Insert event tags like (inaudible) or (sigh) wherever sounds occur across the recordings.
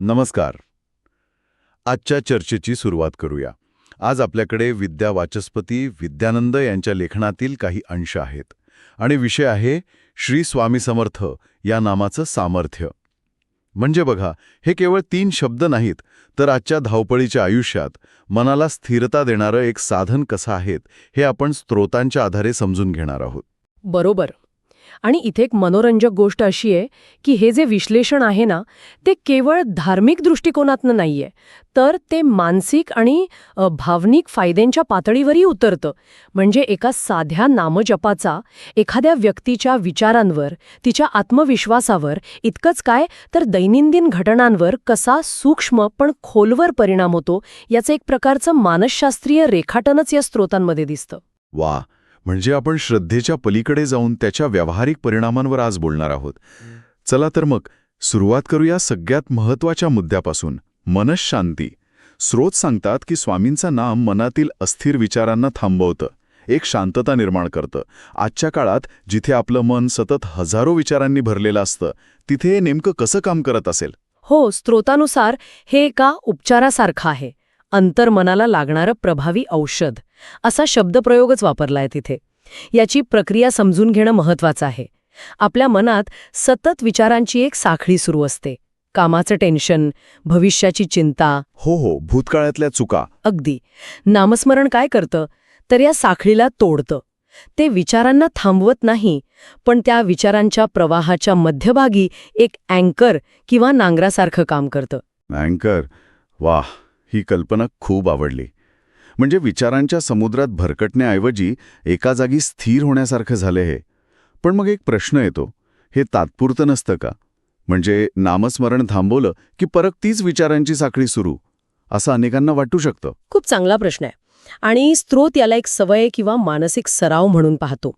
नमस्कार. आजच्या चर्चेची सुरुवात करूया. आज आपल्याकडे विद्या वाचस्पती विद्यानंद यांच्या लेखनातील काही अंश आहेत आणि विषय आहे श्री स्वामी समर्थ या नामाचं सामर्थ्य. म्हणजे बघा हे केवळ तीन शब्द नाहीत तर आजच्या धावपळीच्या आयुष्यात मनाला स्थिरता देणारं एक साधन कसं आहेत हे आपण स्त्रोतांच्या आधारे समजून घेणार आहोत. बरोबर. आणि इथे एक मनोरंजक गोष्ट अशी आहे की हे जे विश्लेषण आहे ना ते केवळ धार्मिक दृष्टिकोनातनं नाहीये तर ते मानसिक आणि भावनिक फायद्यांच्या पातळीवरही उतरतं. म्हणजे एका साध्या नामजपाचा एखाद्या व्यक्तीच्या विचारांवर तिच्या आत्मविश्वासावर इतकंच काय तर दैनंदिन घटनांवर कसा सूक्ष्म पण खोलवर परिणाम होतो याचं एक प्रकारचं मानसशास्त्रीय रेखाटनच या स्त्रोतांमध्ये दिसतं. वा! म्हणजे आपण श्रद्धेच्या पलीकडे जाऊन त्याच्या व्यावहारिक परिणामांवर आज बोलणार आहोत. चला तर मग सुरुवात करूया सगळ्यात महत्त्वाच्या मुद्द्यापासून. मनशांती. स्रोत सांगतात की स्वामींचं नाम मनातील अस्थिर विचारांना थांबवतं. एक शांतता निर्माण करतं. आजच्या काळात जिथे आपलं मन सतत हजारो विचारांनी भरलेलं असतं तिथे हे नेमकं कसं काम करत असेल? हो स्त्रोतानुसार हे एका उपचारासारखं आहे. अंतर्मनाला लागणारं प्रभावी औषध. असा शब्दप्रयोगच वापरलाय तिथे. याची प्रक्रिया समजून घेणं महत्वाचं आहे. आपल्या मनात सतत विचारांची एक साखळी सुरू असते. कामाचं टेन्शन भविष्याची चिंता. हो हो भूतकाळातल्या चुका. अगदी. नामस्मरण काय करतं? तर या साखळीला तोडतं. ते विचारांना थांबवत नाही पण त्या विचारांच्या प्रवाहाच्या मध्यभागी एक अँकर किंवा नांगरासारखं काम करतं. अँकर? वाह ही कल्पना खूप आवडली. म्हणजे विचारांच्या समुद्रात भरकटण्याऐवजी एका जागी स्थिर होण्यासारखं झालं हे. पण मग एक प्रश्न येतो हे तात्पुरतं नसतं का? म्हणजे नामस्मरण थांबवलं की परत तीच विचारांची साखळी सुरू असं अनेकांना वाटू शकतं. खूप चांगला प्रश्न आहे. आणि स्त्रोत याला एक सवय किंवा मानसिक सराव म्हणून पाहतो.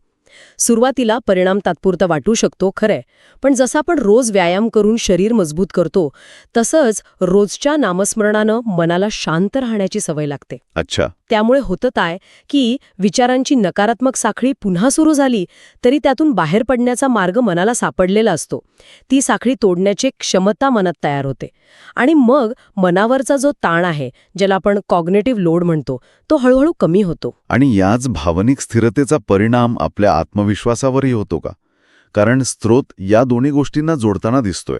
सुरुवातीला परिणाम तात्पुरता वाटू शकतो खरंय. पण जसं आपण रोज व्यायाम करून शरीर मजबूत करतो तसंच रोजच्या नामस्मरणानं मनाला शांत राहण्याची सवय लागते. अच्छा. त्यामुळे होतं काय की विचारांची नकारात्मक साखळी पुन्हा सुरू झाली तरी त्यातून बाहेर पडण्याचा मार्ग मनाला सापडलेला असतो. ती साखळी तोडण्याची क्षमता मनात तयार होते. आणि मग मनावरचा जो ताण आहे ज्याला आपण कॉग्नेटिव्ह लोड म्हणतो तो हळूहळू कमी होतो. आणि याच भावनिक स्थिरतेचा परिणाम आपल्या आत्मविश्वासावरही होतो का? कारण स्त्रोत या दोन्ही गोष्टींना जोडताना दिसतोय.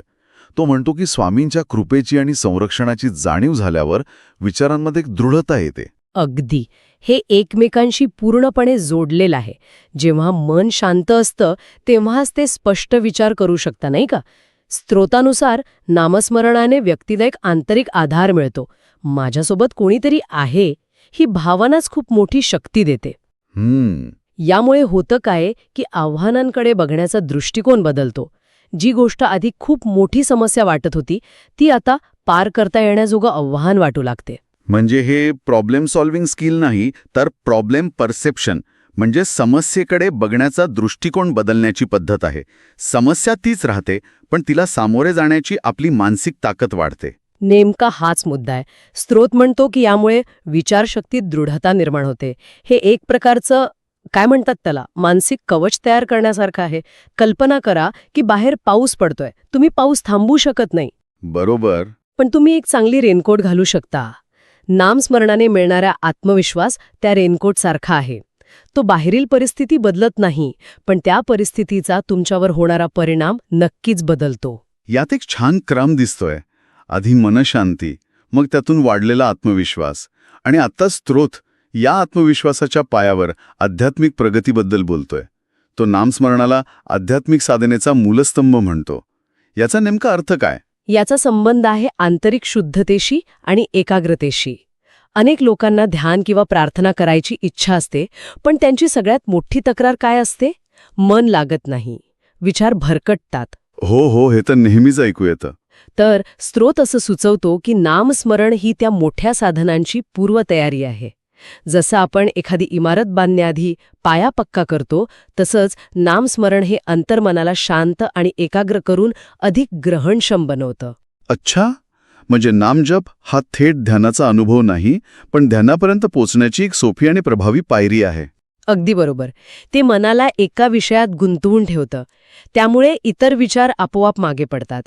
तो म्हणतो की स्वामींच्या कृपेची आणि संरक्षणाची जाणीव झाल्यावर विचारांमध्ये एक दृढता येते. अगदी. हे एकमेकांशी पूर्णपणे जोडलेलं आहे. जेव्हा मन शांत असतं तेव्हाच ते स्पष्ट विचार करू शकता नाही का? स्त्रोतानुसार नामस्मरणाने व्यक्तीला एक आंतरिक आधार मिळतो. माझ्यासोबत कोणीतरी आहे ही भावनाच खूप मोठी शक्ती देते. हम्म. यामुळे होतं काय की आव्हानांकडे बघण्याचा दृष्टिकोन बदलतो. जी गोष्ट आधी खूप मोठी समस्या वाटत होती ती आता पार करता येण्याजोगं आव्हान वाटू लागते. म्हणजे हे प्रॉब्लेम सॉल्व्हिंग स्किल नाही तर प्रॉब्लेम परसेप्शन म्हणजे समस्येकडे बघण्याचा दृष्टिकोन बदलण्याची पद्धत आहे. समस्या तीच राहते पण तिला सामोरे जाण्याची आपली मानसिक ताकद वाढते. नेमका हाच मुद्दा आहे. स्त्रोत म्हणतो की यामुळे विचारशक्तीत दृढता निर्माण होते. हे एक प्रकारचं काय म्हणतात त्याला मानसिक कवच तयार करण्यासारखं आहे. कल्पना करा की बाहेर पाऊस पडतोय. तुम्ही पाऊस थांबवू शकत नाही. बरोबर. पण तुम्ही एक चांगली रेनकोट घालू शकता. नामस्मरणाने मिळणारा आत्मविश्वास त्या रेनकोटसारखा आहे. तो बाहेरील परिस्थिती बदलत नाही पण त्या परिस्थितीचा तुमच्यावर होणारा परिणाम नक्कीच बदलतो. यात एक छान क्रम दिसतोय. आधी मनशांती मग त्यातून वाढलेला आत्मविश्वास आणि आता स्त्रोत या आत्मविश्वासाच्या पायावर आध्यात्मिक प्रगतीबद्दल बोलतोय. तो नामस्मरणाला आध्यात्मिक साधनेचा मूलस्तंभ म्हणतो. याचा नेमका अर्थ काय? याचा संबंध आहे आंतरिक शुद्धतेशी आणि एकाग्रतेशी. अनेक लोकांना ध्यान किंवा प्रार्थना करायची इच्छा असते पण त्यांची सगळ्यात मोठी तक्रार काय असते? मन लागत नाही. विचार भरकटतात. हो हो हे तर नेहमीच ऐकू येतं. तर स्त्रोत असं सुचवतो की नामस्मरण ही त्या मोठ्या साधनांची पूर्वतयारी आहे. जसं आपण एखादी इमारत बांधण्याआधी पाया पक्का करतो तसंच नामस्मरण हे अंतर्मनाला शांत आणि एकाग्र करून अधिक ग्रहणक्षम बनवतं. अच्छा. म्हणजे नामजप हा थेट ध्यानाचा अनुभव नाही पण ध्यानापर्यंत पोचण्याची एक सोपी आणि प्रभावी पायरी आहे. अगदी बरोबर. ते मनाला एका विषयात गुंतवून ठेवतं. त्यामुळे इतर विचार आपोआप मागे पडतात.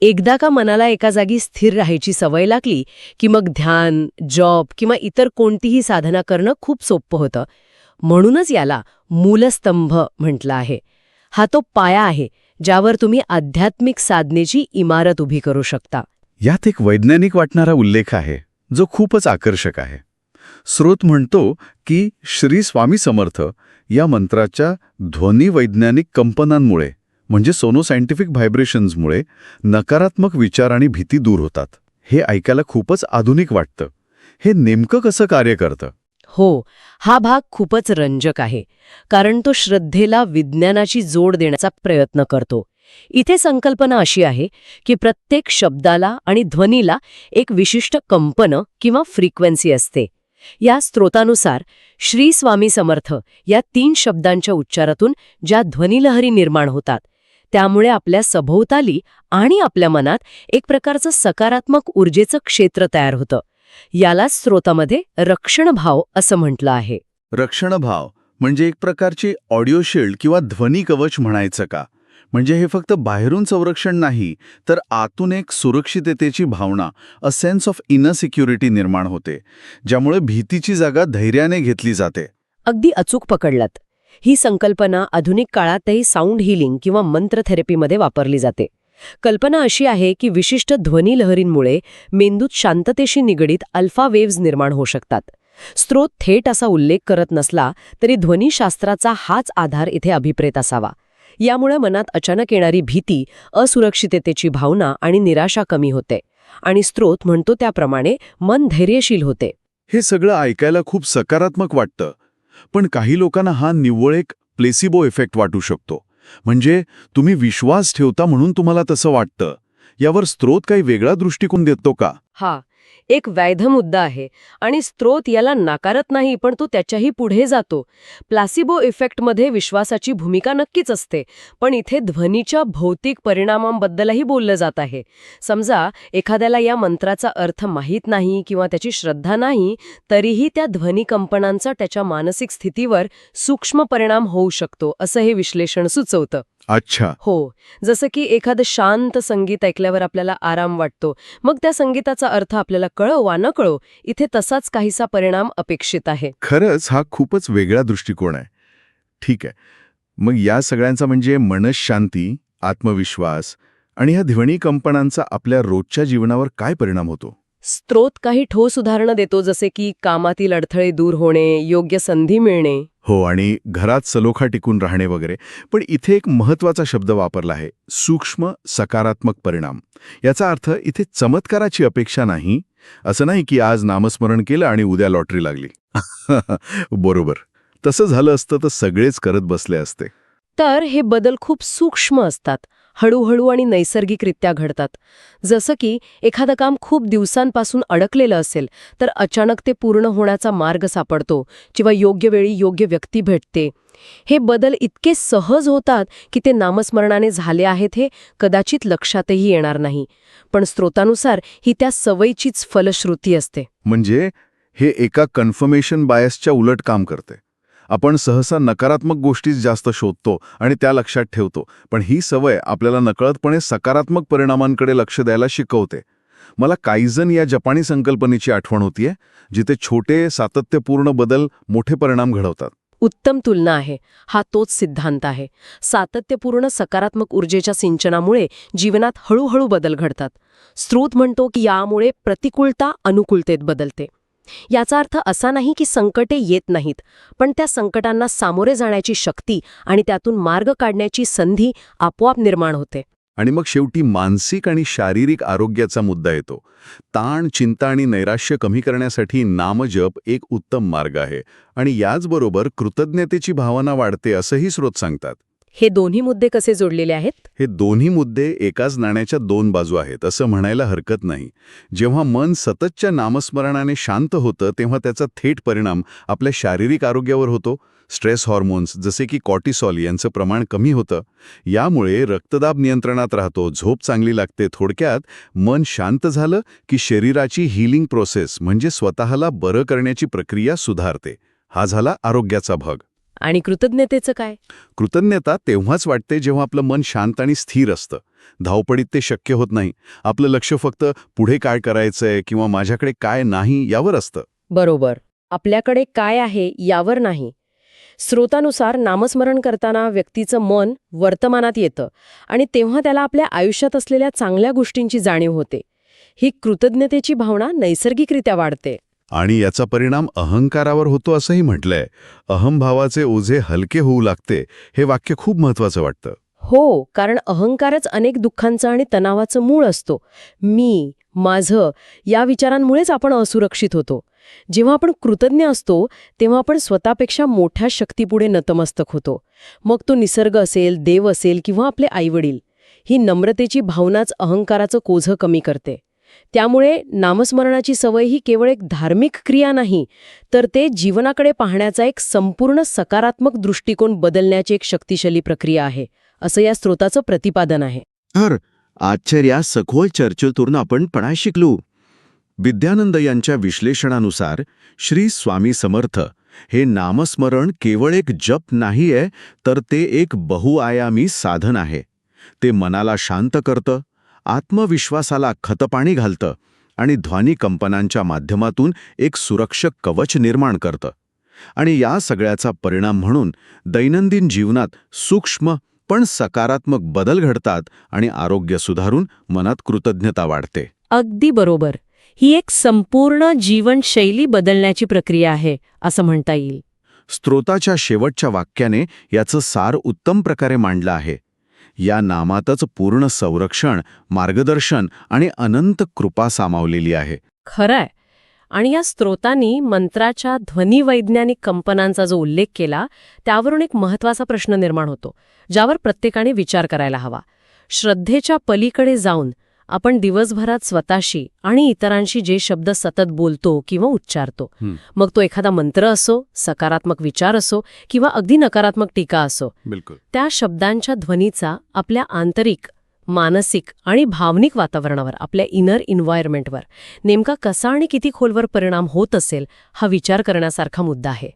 एकदा का मनाला एका जागी स्थिर राहायची सवय लागली की मग ध्यान जॉब किंवा इतर कोणतीही साधना करणं खूप सोपं होतं. म्हणूनच याला मूलस्तंभ म्हटलं आहे. हा तो पाया आहे ज्यावर तुम्ही आध्यात्मिक साधनेची इमारत उभी करू शकता. यात एक वैज्ञानिक वाटणारा उल्लेख आहे जो खूपच आकर्षक आहे. स्रोत म्हणतो की श्री स्वामी समर्थ या मंत्राच्या ध्वनी वैज्ञानिक कंपनांमुळे म्हणजे सोनो सायंटिफिक व्हायब्रेशन्समुळे नकारात्मक विचार आणि भीती दूर होतात. हे ऐकायला खूपच आधुनिक वाटतं. हे नेमकं कसं कार्य करतं? हो हा भाग खूपच रंजक आहे कारण तो श्रद्धेला विज्ञानाची जोड देण्याचा प्रयत्न करतो. इथे संकल्पना अशी आहे की प्रत्येक शब्दाला आणि ध्वनीला एक विशिष्ट कंपनं किंवा फ्रिक्वेन्सी असते. या स्रोतानुसार श्री स्वामी समर्थ या तीन शब्दांच्या उच्चारातून ज्या ध्वनिलहरी निर्माण होतात त्यामुळे आपल्या सभोवताली आणि आपल्या मनात एक प्रकारचं सकारात्मक ऊर्जेचं क्षेत्र तयार होतं. याला स्रोतामध्ये रक्षणभाव असं म्हटलं आहे. रक्षणभाव म्हणजे एक प्रकारची ऑडिओ शिल्ड किंवा ध्वनी कवच म्हणायचं का? म्हणजे हे फक्त बाहेरून संरक्षण नाही तर आतून एक सुरक्षिततेची भावना a sense of inner security निर्माण होते ज्यामुळे भीतीची जागा धैर्याने घेतली जाते. अगदी अचूक पकडलात. ही संकल्पना आधुनिक काळातही साऊंड हिलिंग किंवा मंत्र थेरपीमध्ये वापरली जाते. कल्पना अशी आहे की विशिष्ट ध्वनी लहरींमुळे मेंदूत शांततेशी निगडीत अल्फा वेव्ज निर्माण होऊ शकतात. स्त्रोत थेट असा उल्लेख करत नसला तरी ध्वनीशास्त्राचा हाच आधार इथे अभिप्रेत असावा. यामुळे मनात अचानक येणारी भीती असुरक्षिततेची भावना आणि निराशा कमी होते आणि स्त्रोत म्हणतो त्याप्रमाणे मन धैर्यशील होते. हे सगळं ऐकायला खूप सकारात्मक वाटतं. पण काही लोकांना हा निव्वळ एक प्लेसिबो इफेक्ट वाटू शकतो. म्हणजे तुम्ही विश्वास ठेवता म्हणून तुम्हाला तसं वाटतं. यावर स्त्रोत काही वेगळा दृष्टिकोन देतो का? हा. एक वैध मुद्दा आहे आणि स्त्रोत याला नाकारत नाही पण तो त्याच्याही पुढे जातो. प्लासिबो इफेक्टमध्ये विश्वासाची भूमिका नक्कीच असते पण इथे ध्वनीच्या भौतिक परिणामांबद्दलही बोललं जात आहे. समजा एखाद्याला या मंत्राचा अर्थ माहीत नाही किंवा त्याची श्रद्धा नाही तरीही त्या ध्वनिकंपनांचा त्याच्या मानसिक स्थितीवर सूक्ष्म परिणाम होऊ शकतो असं हे विश्लेषण सुचवतं. अच्छा. हो. जसं की एखादं शांत संगीत ऐकल्यावर आपल्याला आराम वाटतो. मग त्या संगीताचा अर्थ आपल्याला कळो वा न कळो इथे तसाच काहीसा परिणाम अपेक्षित आहे. खरंच हा खूपच वेगळा दृष्टिकोन आहे. ठीक आहे. मग या सगळ्यांचा म्हणजे मनशांती आत्मविश्वास आणि ह्या ध्वनी कंपनांचा आपल्या रोजच्या जीवनावर काय परिणाम होतो? स्त्रोत काही ठोस उदाहरणं देतो जसे की कामातील अडथळे दूर होणे योग्य संधी मिळणे. हो आणि घरात सलोखा टिकून राहणे वगैरे. पण इथे एक महत्त्वाचा शब्द वापरला आहे सूक्ष्म सकारात्मक परिणाम. याचा अर्थ इथे चमत्काराची अपेक्षा नाही असं नाही की आज नामस्मरण केलं आणि उद्या लॉटरी लागली. (laughs) बरोबर. तसं झालं असतं तर सगळेच करत बसले असते. तर हे बदल खूप सूक्ष्म असतात. हळूहळू आणि नैसर्गिकरित्या घडतात. जसं की एखादं काम खूप दिवसांपासून अडकलेलं असेल तर अचानक ते पूर्ण होण्याचा मार्ग सापडतो किंवा योग्य वेळी योग्य व्यक्ती भेटते. हे बदल इतके सहज होतात की ते नामस्मरणाने झाले आहेत हे कदाचित लक्षातही येणार नाही. पण स्रोतानुसार ही त्या सवयीचीच फलश्रुती असते. म्हणजे हे एका कन्फर्मेशन बायसच्या उलट काम करते. आपण सहसा नकारात्मक गोष्टीच जास्त शोधतो आणि त्या लक्षात ठेवतो पण ही सवय आपल्याला नकळतपणे सकारात्मक परिणामांकडे लक्ष द्यायला शिकवते. मला काईजन या जपानी संकल्पनेची आठवण होतीये जिथे छोटे सातत्यपूर्ण बदल मोठे परिणाम घडवतात. उत्तम तुलना आहे. हा तोच सिद्धांत आहे. सातत्यपूर्ण सकारात्मक ऊर्जेच्या सिंचनामुळे जीवनात हळूहळू बदल घडतात. स्त्रोत म्हणतो की यामुळे प्रतिकूलता अनुकूलतेत बदलते. याचा अर्थ असा नाही की संकटे येत नाहीत पण त्या संकटांना सामोरे जाण्याची शक्ती आणि त्यातून मार्ग काढण्याची संधी आपोआप निर्माण होते. आणि मग शेवटी मानसिक आणि शारीरिक आरोग्याचा मुद्दा येतो. ताण चिंता आणि नैराश्य कमी करण्यासाठी नामजप एक उत्तम मार्ग आहे आणि याचबरोबर कृतज्ञतेची भावना वाढते असंही स्रोत सांगतात. हे दोन्ही मुद्दे कसे जोडलेले आहेत? हे दोन्ही मुद्दे एकाच नाण्याच्या दोन बाजू आहेत असं म्हणायला हरकत नाही. जेव्हा मन सततच्या नामस्मरणाने शांत होतं तेव्हा त्याचा थेट परिणाम आपल्या शारीरिक आरोग्यावर होतो. स्ट्रेस हॉर्मोन्स जसे की कॉर्टिसॉल यांचं प्रमाण कमी होतं. यामुळे रक्तदाब नियंत्रणात राहतो झोप चांगली लागते. थोडक्यात मन शांत झालं की शरीराची हिलिंग प्रोसेस म्हणजे स्वतःला बरं करण्याची प्रक्रिया सुधारते. हा झाला आरोग्याचा भाग. आणि कृतज्ञतेचं काय? कृतज्ञता तेव्हाच वाटते जेव्हा आपलं मन शांत आणि स्थिर असतं. धावपडीत ते शक्य होत नाही. आपलं लक्ष फक्त पुढे काय करायचंय किंवा माझ्याकडे काय नाही यावर असतं. बरोबर. आपल्याकडे काय आहे यावर नाही. स्रोतानुसार नामस्मरण करताना व्यक्तीचं मन वर्तमानात येतं आणि तेव्हा त्याला आपल्या आयुष्यात असलेल्या चांगल्या गोष्टींची जाणीव होते. ही कृतज्ञतेची भावना नैसर्गिकरित्या वाढते. आणि याचा परिणाम अहंकारावर होतो असंही म्हटलंय. अहंभावाचे ओझे हलके होऊ लागते हे वाक्य खूप महत्वाचं वाटतं. हो कारण अहंकारच अनेक दुःखांचं आणि तणावाचं मूळ असतो. मी माझं या विचारांमुळेच आपण असुरक्षित होतो. जेव्हा आपण कृतज्ञ असतो तेव्हा आपण स्वतःपेक्षा मोठ्या शक्तीपुढे नतमस्तक होतो. मग तो निसर्ग असेल देव असेल किंवा आपले आईवडील. ही नम्रतेची भावनाच अहंकाराचं कोझं कमी करते. त्यामुळे नामस्मरणाची सवय ही केवळ एक धार्मिक क्रिया नाही तर ते जीवनाकडे पाहण्याचा एक संपूर्ण सकारात्मक दृष्टिकोन बदलण्याची एक शक्तिशाली प्रक्रिया आहे असं या स्रोताचं प्रतिपादन आहे. तर आजच्या या सखोल चर्चेतून आपण पणा शिकलो. विद्यानंद यांच्या विश्लेषणानुसार श्री स्वामी समर्थ हे नामस्मरण केवळ एक जप नाहीये तर ते एक बहुआयामी साधन आहे. ते मनाला शांत करतं आत्मविश्वासाला खतपाणी घालतं आणि ध्वनी कंपनांच्या माध्यमातून एक सुरक्षक कवच निर्माण करतं. आणि या सगळ्याचा परिणाम म्हणून दैनंदिन जीवनात सूक्ष्म पण सकारात्मक बदल घडतात आणि आरोग्य सुधारून मनात कृतज्ञता वाढते. अगदी बरोबर. ही एक संपूर्ण जीवनशैली बदलण्याची प्रक्रिया आहे असं म्हणता येईल. स्त्रोताच्या शेवटच्या वाक्याने याचं सार उत्तम प्रकारे मांडलं आहे. या नामातच पूर्ण संरक्षण मार्गदर्शन आणि अनंत कृपा सामावलेली आहे. खरंय. आणि या स्त्रोतांनी मंत्राच्या ध्वनिवैज्ञानिक कंपनांचा जो उल्लेख केला त्यावरून एक महत्त्वाचा प्रश्न निर्माण होतो ज्यावर प्रत्येकाने विचार करायला हवा. श्रद्धेच्या पलीकडे जाऊन आपण दिवसभरात स्वतःशी आणि इतरांशी जे शब्द सतत बोलतो किंवा उच्चारतो. मग तो एखादा मंत्र असो सकारात्मक विचार असो किंवा अगदी नकारात्मक टीका असो. त्या शब्दांच्या ध्वनीचा आपल्या आंतरिक मानसिक आणि भावनिक वातावरणावर आपल्या इनर इन्व्हायरमेंटवर नेमका कसा आणि किती खोलवर परिणाम होत असेल हा विचार करण्यासारखा मुद्दा आहे.